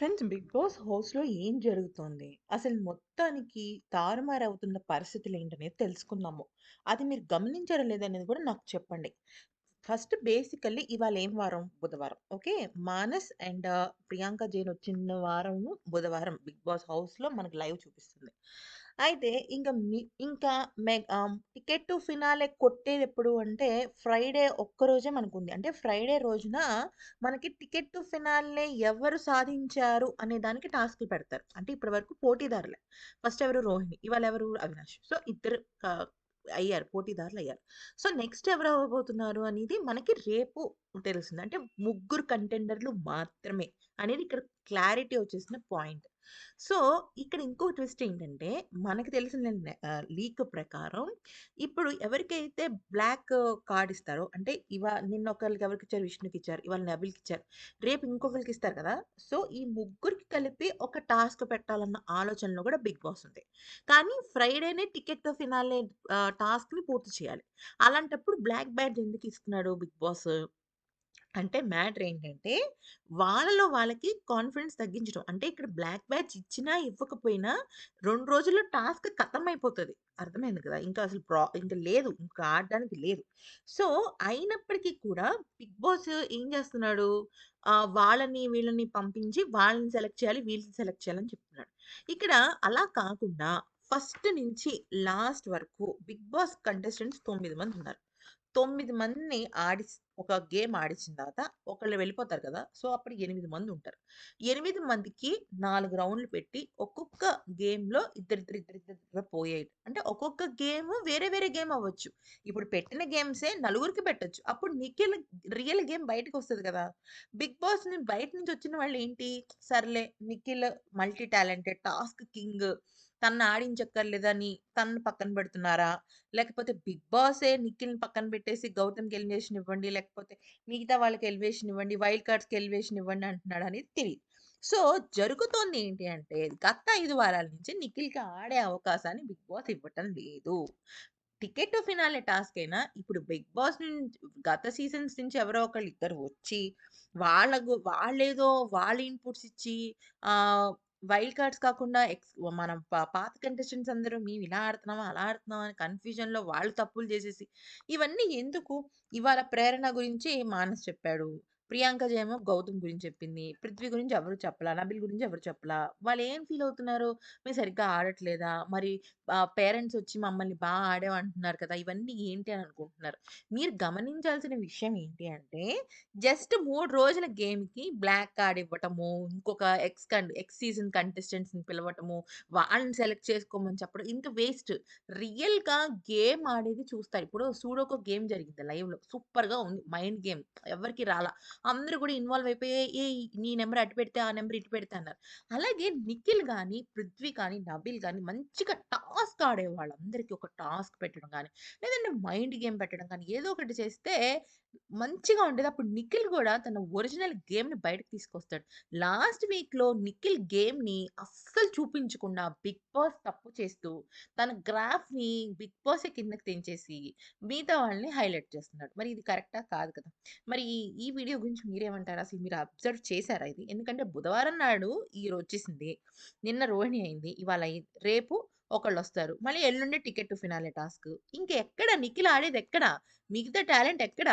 Friends 'big boss' హౌస్‌లో ఏం జరుగుతోంది? అసలు మొత్తానికి తారుమారవుతున్న పరిస్థితులేంటనేది తెలుసుకుందాము. అది మీరు గమనించారా లేదనేది కూడా నాకు చెప్పండి. ఫస్ట్ బేసికల్లీ ఇవాళ ఏం వారం? బుధవారం. ఓకే. మానస్ అండ్ ప్రియాంక జైన్ వచ్చిన వారము బుధవారం 'బిగ్ బాస్' హౌస్‌లో మనకు లైవ్ చూపిస్తుంది. అయితే ఇంకా మీ ఇంకా మె ఆహ్, టికెట్ టు ఫినాలే కొట్టేదెప్పుడు అంటే ఫ్రైడే ఒక్కరోజే మనకుంది. అంటే ఫ్రైడే రోజున మనకి టికెట్ టు ఫినాలే ఎవరు సాధించారు అనే దానికి టాస్క్‌లు పెడతారు. అంటే ఇప్పటి వరకు పోటీదారులే. ఫస్ట్ ఎవరు? రోహిణి. ఇవాళ ఎవరు? అవినాష్. సో, ఇద్దరు ఆహ్, అయ్యారు. పోటీదారులయ్యారు. సో, నెక్స్ట్ ఎవరు అవ్వబోతున్నారు అనేది మనకి రేపు తెలుస్తుంది. అంటే ముగ్గురు కంటెండర్‌లు మాత్రమే అనేది ఇక్కడ క్లారిటీ వచ్చేసిన పాయింట్. సో, ఇక్కడ ఇంకో ట్విస్ట్ ఏంటంటే మనకు తెలిసిన లీక్ ప్రకారం ఇప్పుడు ఎవరికైతే బ్లాక్ కార్డ్ ఇస్తారో అంటే ఇవా నిన్న ఒకళ్ళకి ఎవరికిచ్చారు? విష్ణుకిచ్చారు. ఇవాళ నబీల్‌కిచ్చారు. రేపు ఇంకొకళ్ళకి ఇస్తారు కదా! సో, ఈ ముగ్గురికి కలిపి ఒక టాస్క్ పెట్టాలన్న ఆలోచనలో కూడా 'బిగ్ బాస్' ఉంది. కానీ ఫ్రైడేనే టికెట్ ఫినాలే ఆహ్, టాస్క్‌ని పూర్తి చేయాలి. అలాంటప్పుడు బ్లాక్ బ్యాడ్జ్ ఎందుకు ఇస్తున్నాడు 'బిగ్ బాస్'? అంటే మ్యాటర్ ఏంటంటే వాళ్ళలో వాళ్ళకి కాన్ఫిడెన్స్ తగ్గించడం. అంటే ఇక్కడ బ్లాక్ బ్యాచ్ ఇచ్చినా, ఇవ్వకపోయినా రెండు రోజుల్లో టాస్క్ ఖతం అయిపోతుంది అర్థమైంది కదా! ఇంకా అసలు ప్రా ఇంకా లేదు. ఇంకా ఆడడానికి లేదు. సో, అయినప్పటికీ కూడా 'బిగ్ బాస్' ఏం చేస్తున్నాడు? వాళ్ళని వీళ్ళని పంపించి వాళ్ళని సెలెక్ట్ చేయాలి, వీళ్ళని సెలెక్ట్ చేయాలని చెప్తున్నాడు. ఇక్కడ అలా కాకుండా ఫస్ట్ నుంచి లాస్ట్ వరకు 'బిగ్ బాస్' కంటెస్టెంట్స్ తొమ్మిది మంది ఉన్నారు. తొమ్మిది మందిని ఆడి ఒక గేమ్ ఆడిచిన తర్వాత ఒకళ్ళు వెళ్ళిపోతారు కదా! సో, అప్పుడు ఎనిమిది మంది ఉంటారు. ఎనిమిది మందికి నాలుగు రౌండ్‌లు పెట్టి ఒక్కొక్క గేమ్‌లో ఇద్దరిద్దరు, ఇద్దరిద్దరు పోయేది. అంటే ఒక్కొక్క గేమ్ వేరే వేరే గేమ్ అవ్వచ్చు. ఇప్పుడు పెట్టిన గేమ్సే నలుగురికి పెట్టొచ్చు. అప్పుడు నిఖిల్ రియల్ గేమ్ బయటకు వస్తుంది కదా! 'బిగ్ బాస్‌ని' బయట నుంచి వచ్చిన వాళ్ళు ఏంటి సర్లే Nikhil multi talented, task king తనని ఆడించక్కర్లేదని తనను పక్కన పెడుతున్నారా? లేకపోతే 'బిగ్ బాసే' నిఖిల్‌ని పక్కన పెట్టేసి 'గౌతమ్‌కి ఎలివేషన్ ఇవ్వండి. లేకపోతే మిగతా వాళ్ళకి ఎలివేషన్ ఇవ్వండి. వైల్డ్ కార్డ్స్‌కి ఎలివేషన్ ఇవ్వండి అంటున్నాడు అనేది తెలియదు సో, జరుగుతోంది ఏంటి అంటే గత ఐదు వారాల నుంచి నిఖిల్‌కి ఆడే అవకాశాన్ని 'బిగ్ బాస్' ఇవ్వటం లేదు. టికెట్ ఫినాలే టాస్క్ అయినా ఇప్పుడు 'బిగ్ బాస్' నుంచి గత సీజన్స్ నుంచి ఎవరో ఒకళ్ళు ఇద్దరు వచ్చి వాళ్ళకు వాళ్ళేదో వాళ్ళ ఇన్‌పుట్స్ ఇచ్చి వైల్డ్ కార్డ్స్ కాకుండా ఎక్స్ మనం పా పాత కంటెస్టెంట్స్ అందరూ మేము ఇలా ఆడుతున్నామా, అలా ఆడుతున్నామా అని కన్‌ఫ్యూజన్‌లో వాళ్ళు తప్పులు చేసేసి ఇవన్నీ ఎందుకు? ఇవాళ ప్రేరణ గురించి మానస్ చెప్పాడు. ప్రియాంక ఏమో గౌతమ్ గురించి చెప్పింది. పృథ్వీ గురించి ఎవరు చెప్పలా. నబిల్ గురించి ఎవరు చెప్పలా. ఏం ఫీల్ అవుతున్నారు? మీరు సరిగ్గా ఆడట్లేదా? మరి పేరెంట్స్ వచ్చి మమ్మల్ని బాగా ఆడావు అంటున్నారు కదా! ఇవన్నీ ఏంటి అని అనుకుంటున్నారు. మీరు గమనించాల్సిన విషయం ఏంటి అంటే జస్ట్ మూడు రోజుల గేమ్‌కి బ్లాక్ కార్డ్ ఇవ్వటము, ఇంకొక ఎక్స్ కన్ ఎక్స్ సీజన్ కంటెస్టెంట్స్‌ని పిలవటము, వాళ్ళని సెలెక్ట్ చేసుకోమని చెప్పడం ఇంకా వేస్ట్. రియల్‌గా గేమ్ ఆడేది చూస్తారు. ఇప్పుడు సూడోకో గేమ్ జరిగింది లైవ్‌లో. సూపర్‌గా ఉంది. Mind game. ఎవరికి రాలా. అందరూ కూడా ఇన్వాల్వ్ అయిపోయి ఏయ్! నీ నెంబర్ అటు పెడితే, ఆ నెంబర్ ఇటు పెడితే అన్నారు. అలాగే నిఖిల్ కానీ పృథ్వీ కానీ, నబిల్ కానీ మంచిగా టాస్క్ ఆడేవాళ్ళు. అందరికి ఒక టాస్క్ పెట్టడం కానీ లేదంటే మైండ్ గేమ్ పెట్టడం కానీ ఏదో ఒకటి చేస్తే మంచిగా ఉండేది. అప్పుడు నిఖిల్ కూడా తన ఒరిజినల్ గేమ్‌ని బయటకి తీసుకొస్తాడు. లాస్ట్ వీక్‌లో నిఖిల్ గేమ్‌ని అస్సలు చూపించకుండా 'బిగ్ బాస్' తప్పు చేస్తూ తన గ్రాఫ్‌ని 'బిగ్ బాసే' కిందకి తెంచేసి మిగతా వాళ్ళని హైలైట్ చేస్తున్నాడు. మరి ఇది కరెక్టా? కాదు కదా! మరి ఈ ఈ వీడియో గురించి మీరేమంటారు? అసలు మీరు అబ్జర్వ్ చేశారా ఇది? ఎందుకంటే బుధవారం నాడు ఈరొచ్చేసింది. నిన్న రోహిణి అయింది. ఇవాళ రేపు ఒకళ్ళు వస్తారు మళ్ళీ ఎల్లుండి టికెట్ టు ఫినాలే టాస్క్. ఇంకెక్కడ నిఖిల్ ఆడేదెక్కడ? మిగతా టాలెంట్ ఎక్కడ?